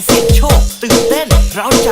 ายเสียงโชคตื่นเต้นร้าวใจ